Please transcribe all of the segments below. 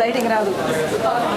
Lighting రాదు పులికాలు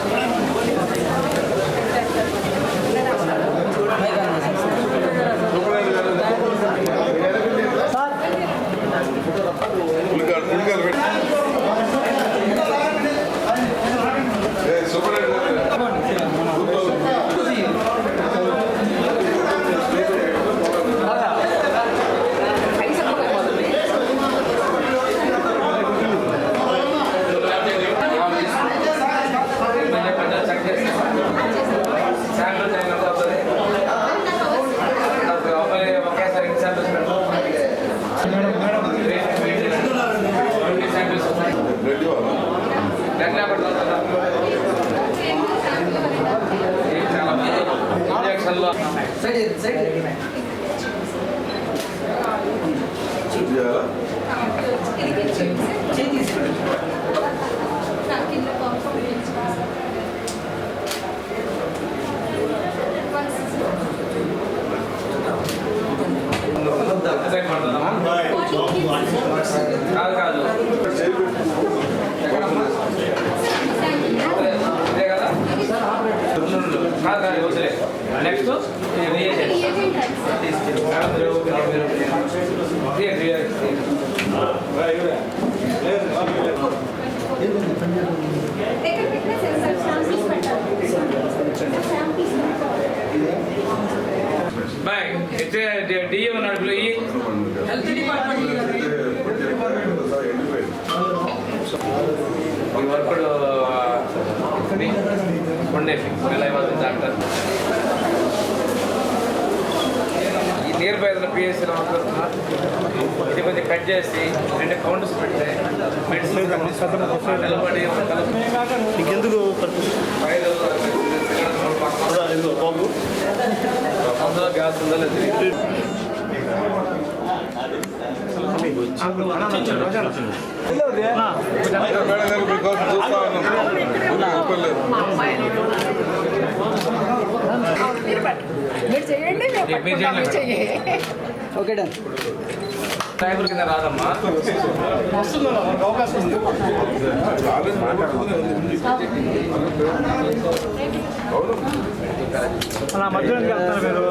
पहले result लेके बैठा जी నడుపులో ఈ హెల్త్ డిపార్ట్మెంట్ ఈ వర్కుడు డాక్టర్. ఈ నియర్ బై ఏదైనా పిఎస్సీలో మాట్లాడుతున్నా ఇది కొంచెం కట్ చేసి రెండు కౌంటర్స్ పెడితే మెడిసిన్ నిలబడి ఇంకెందుకు బాబు. అందులో గ్యాస్ ఉందో లేదు మేడం గారు మీకోసం చూస్తా ఉన్నాం చెప్పలేదు మీరు చేయండి మేము పట్టుకుంటాం, మీరు చెయ్యి ఓకే డన్ డ్రైవర్ కింద రాదమ్మా కాలేజ్ అవకాశం ఉంది అవును మీరు?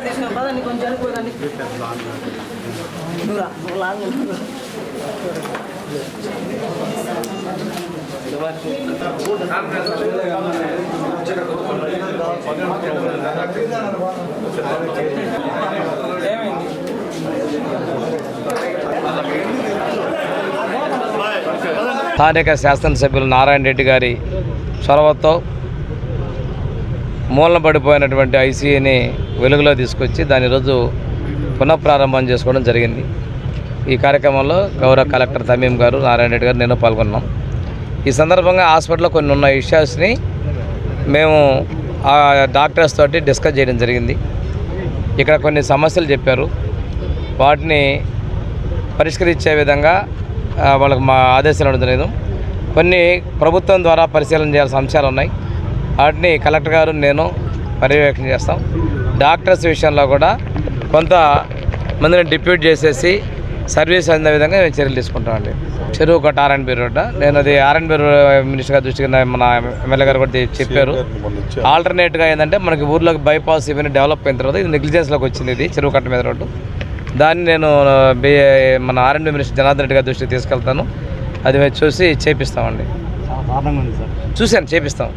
కొంచెం లాంగ్ పదండి కొంచెం అనుకోదండి లాంగ్. స్థానిక శాసనసభ్యులు నారాయణ రెడ్డి గారి చొరవతో మూలన పడిపోయినటువంటి ఐసీని వెలుగులో తీసుకొచ్చి దాని రోజు పునఃప్రారంభం చేసుకోవడం జరిగింది. ఈ కార్యక్రమంలో గౌరవ కలెక్టర్ తమీం గారు నారాయణ రెడ్డి గారు నేను పాల్గొన్నాం. ఈ సందర్భంగా హాస్పిటల్లో కొన్ని ఉన్న ఇష్యూస్ని మేము ఆ డాక్టర్స్ తోటి డిస్కస్ చేయడం జరిగింది. ఇక్కడ కొన్ని సమస్యలు చెప్పారు. వాటిని పరిష్కరించే విధంగా వాళ్ళకు వాళ్ళకి మా ఆదేశాలు ఉండడం లేదు కొన్ని ప్రభుత్వం ద్వారా పరిశీలన చేయాల్సిన అంశాలు ఉన్నాయి. వాటిని కలెక్టర్ గారు నేను పర్యవేక్షణ చేస్తాం. డాక్టర్స్ విషయంలో కూడా కొంత మందిని డిప్యూట్ చేసేసి సర్వీస్ అందే విధంగా మేము చర్యలు తీసుకుంటామండి. చెరువు కట్ట ఆర్ఎన్బి రోడ్డ. నేను అది ఆర్ఎన్బి మినిస్టర్ గారి దృష్టికి మన ఎమ్మెల్యే గారు కూడా చెప్పారు. ఆల్టర్నేట్గా ఏంటంటే మనకి ఊర్లోకి బైపాస్ ఇవన్నీ డెవలప్ అయిన తర్వాత ఇది నెగ్లిజెన్స్లోకి వచ్చింది ఇది చెరువు కట్ట మీద రోడ్డు. దాన్ని నేను మన ఆర్ఎండ్బి మినిస్టర్ జనార్దన్ రెడ్డి గారి దృష్టికి తీసుకెళ్తాను. అది మేము చూసి చేపిస్తామండి. చూశాను చేపిస్తాం.